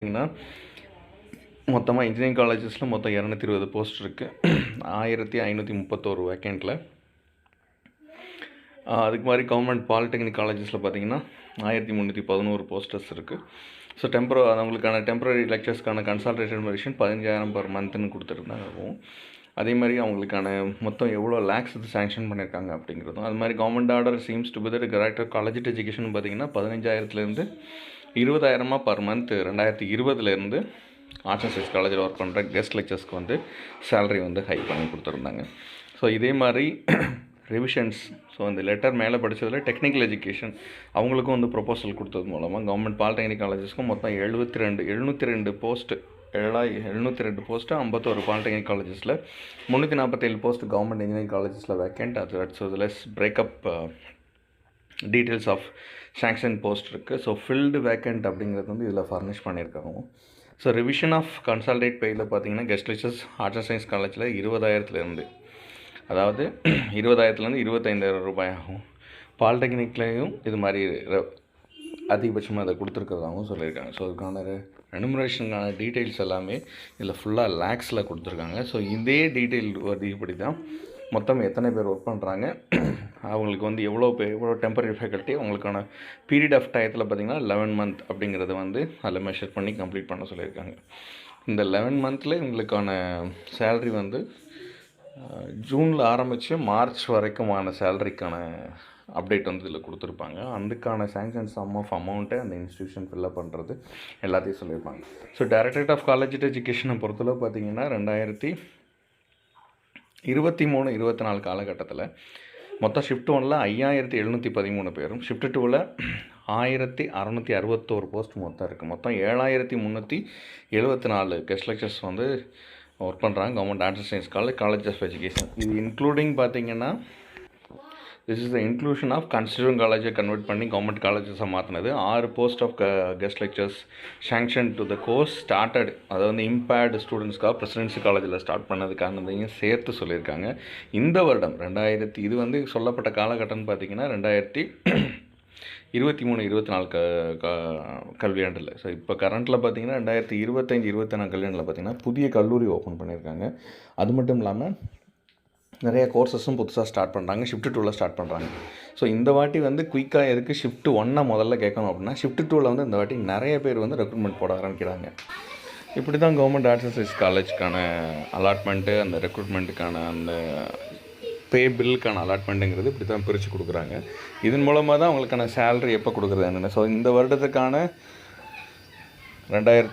பார்த்தீங்கன்னா மொத்தமாக இன்ஜினியரிங் காலேஜஸில் மொத்தம் இரநூத்தி இருபது போஸ்ட் இருக்குது ஆயிரத்தி ஐநூற்றி முப்பத்தோரு வேக்கண்ட்டில் அதுக்கு மாதிரி கவர்மெண்ட் பாலிடெக்னிக் காலேஜஸில் பார்த்தீங்கன்னா ஆயிரத்தி முந்நூற்றி பதினோரு போஸ்டர்ஸ் இருக்குது ஸோ டெம்பரோ அவங்களுக்கான டெம்பரரி லெக்சர்ஸ்க்கான கன்சல்டேஷன் வெரிஷன் பதினஞ்சாயிரம் பர் மந்த்னு கொடுத்துருந்தாங்கவும் அதே மாதிரி அவங்களுக்கான மொத்தம் எவ்வளோ லேக்ஸ் இது சேங்ஷன் பண்ணியிருக்காங்க அப்படிங்கிறதும். அது மாதிரி government order seems to be director college education பார்த்தீங்கன்னா பதினஞ்சாயிரத்துலேருந்து இருபதாயிரமா பர் மந்த் ரெண்டாயிரத்தி இருபதுலேருந்து ஆர்ட்ஸ் அண்ட் சயின்ஸ் காலேஜில் ஒர்க் பண்ணுற கெஸ்ட் லெக்சர்ஸ்க்கு வந்து சேலரி வந்து ஹை பண்ணி கொடுத்துருந்தாங்க. ஸோ இதே மாதிரி ரிவிஷன்ஸ் ஸோ அந்த லெட்டர் மேலே படித்ததில் டெக்னிக்கல் எஜுகேஷன் அவங்களுக்கும் வந்து ப்ரொபோசல் கொடுத்தது மூலமாக கவர்மெண்ட் பாலிடெக்னிக் காலேஜஸ்க்கும் மொத்தம் எழுபத்தி ரெண்டு எழுநூற்றி ரெண்டு போஸ்ட்டு ஏழாய் எழுநூற்றி ரெண்டு போஸ்ட்டு ஐம்பத்தோரு பாலிடெக்னிக் காலேஜஸில் முந்நூற்றி நாற்பத்தேழு போஸ்ட் கவர்மெண்ட் இன்ஜினியரிங் காலேஜஸில் வேக்கண்ட் அது adds less breakup details of sanction post இருக்குது ஸோ ஃபில்டு வேக்கண்ட் அப்படிங்கிறது வந்து இதில் ஃபர்னிஷ் பண்ணியிருக்காங்க. ஸோ ரிவிஷன் ஆஃப் கன்சல்டேட் பேயில் பார்த்தீங்கன்னா guest lectures arts and science காலேஜில் இருபதாயிரத்துலேருந்து அதாவது இருபதாயிரத்துலேருந்து இருபத்தைந்தாயிரம் ரூபாய் ஆகும். பாலிடெக்னிக்லேயும் இது மாதிரி அதிகபட்சமாக அதை கொடுத்துருக்கிறதாகவும் சொல்லியிருக்காங்க. ஸோ அதுக்கான ரெனுமரேஷனுக்கான டீட்டெயில்ஸ் எல்லாமே இதில் ஃபுல்லாக லேக்ஸில் கொடுத்துருக்காங்க. ஸோ இதே டீட்டெயில் அதிகப்படி தான் மொத்தம் எத்தனை பேர் ஒர்க் பண்ணுறாங்க அவங்களுக்கு வந்து எவ்வளோ பே எவ்வளோ டெம்பரரி ஃபேக்கல்ட்டி அவங்களுக்கான பீரியட் ஆஃப் டயத்தில் பார்த்தீங்கன்னா லெவன் மந்த் அப்படிங்கிறத வந்து அதில் மெஷர் பண்ணி கம்ப்ளீட் பண்ண சொல்லியிருக்காங்க. இந்த லெவன் மந்தில் இவங்களுக்கான சேல்ரி வந்து ஜூனில் ஆரம்பித்து மார்ச் வரைக்குமான சேலரிக்கான அப்டேட் வந்து இதில் கொடுத்துருப்பாங்க. அதுக்கான சேங்ஷன் சம் ஆஃப் அமௌண்ட்டை அந்த இன்ஸ்டியூஷன் ஃபில்லப் பண்ணுறது எல்லாத்தையும் சொல்லியிருப்பாங்க. ஸோ டைரக்டரேட் ஆஃப் காலேஜ் எஜுகேஷனை பொறுத்தளவு பார்த்திங்கன்னா ரெண்டாயிரத்தி இருபத்தி மூணு இருபத்தி நாலு காலகட்டத்தில் மொத்தம் ஷிஃப்ட் ஒனில் ஐயாயிரத்தி எழுநூற்றி பதிமூணு பேரும். ஷிஃப்ட் டூவில் ஆயிரத்தி அறநூற்றி அறுபத்தோரு போஸ்ட் மொத்தம் இருக்குது மொத்தம் ஏழாயிரத்தி முந்நூற்றி எழுபத்தி நாலு கெஸ்ட் லெக்சர்ஸ் வந்து ஒர்க் பண்ணுறாங்க government arts science college college of education இது இன்க்ளூடிங் பார்த்திங்கன்னா this is the inclusion of constitution காலேஜை கன்வெர்ட் பண்ணி கவர்மெண்ட் காலேஜஸாக மாற்றினது ஆறு post of guest lecturers sanction to the course started அதை வந்து இம்பேர்டு ஸ்டூடெண்ட்ஸ்க்காக பிரசிடென்சி காலேஜில் ஸ்டார்ட் பண்ணதுக்கானதையும் சேர்த்து சொல்லியிருக்காங்க. இந்த வருடம் ரெண்டாயிரத்தி இது வந்து சொல்லப்பட்ட காலகட்டம்னு பார்த்தீங்கன்னா ரெண்டாயிரத்தி இருபத்தி மூணு இருபத்தி நாலு க க கல்வியாண்டில். ஸோ இப்போ கரண்ட்டில் பார்த்தீங்கன்னா ரெண்டாயிரத்தி இருபத்தஞ்சி இருபத்தி நாலு கல்வியாண்டில் பார்த்தீங்கன்னா புதிய கல்லூரி ஓப்பன் பண்ணியிருக்காங்க. அது மட்டும் இல்லாமல் நிறைய கோர்சஸும் புதுசாக ஸ்டார்ட் பண்ணுறாங்க ஷிஃப்ட் டூவில் ஸ்டார்ட் பண்ணுறாங்க ஸோ இந்த வாட்டி வந்து குயிக்காக எதுக்கு ஷிஃப்ட் ஒன்னை முதல்ல கேட்கணும் அப்படின்னா ஷிஃப்ட் டூவில் வந்து இந்த வாட்டி நிறைய பேர் வந்து ரெக்ரூட்மெண்ட் போட ஆரம்பிக்கிறாங்க. இப்படி தான் கவர்மெண்ட் ஆர்ட்ஸ் அண்ட் சயின்ஸ் காலேஜ்க்கான அலாட்மெண்ட்டு அந்த ரெக்ரூட்மெண்ட்டுக்கான அந்த பே பில்லுக்கான அலாட்மெண்ட்டுங்கிறது இப்படி தான் பிரித்து கொடுக்குறாங்க. இதன் மூலமாக தான் அவங்களுக்கான சேலரி எப்போ கொடுக்குறது என்னென்ன. ஸோ இந்த வருடத்துக்கான ரெண்டாயிரத்தி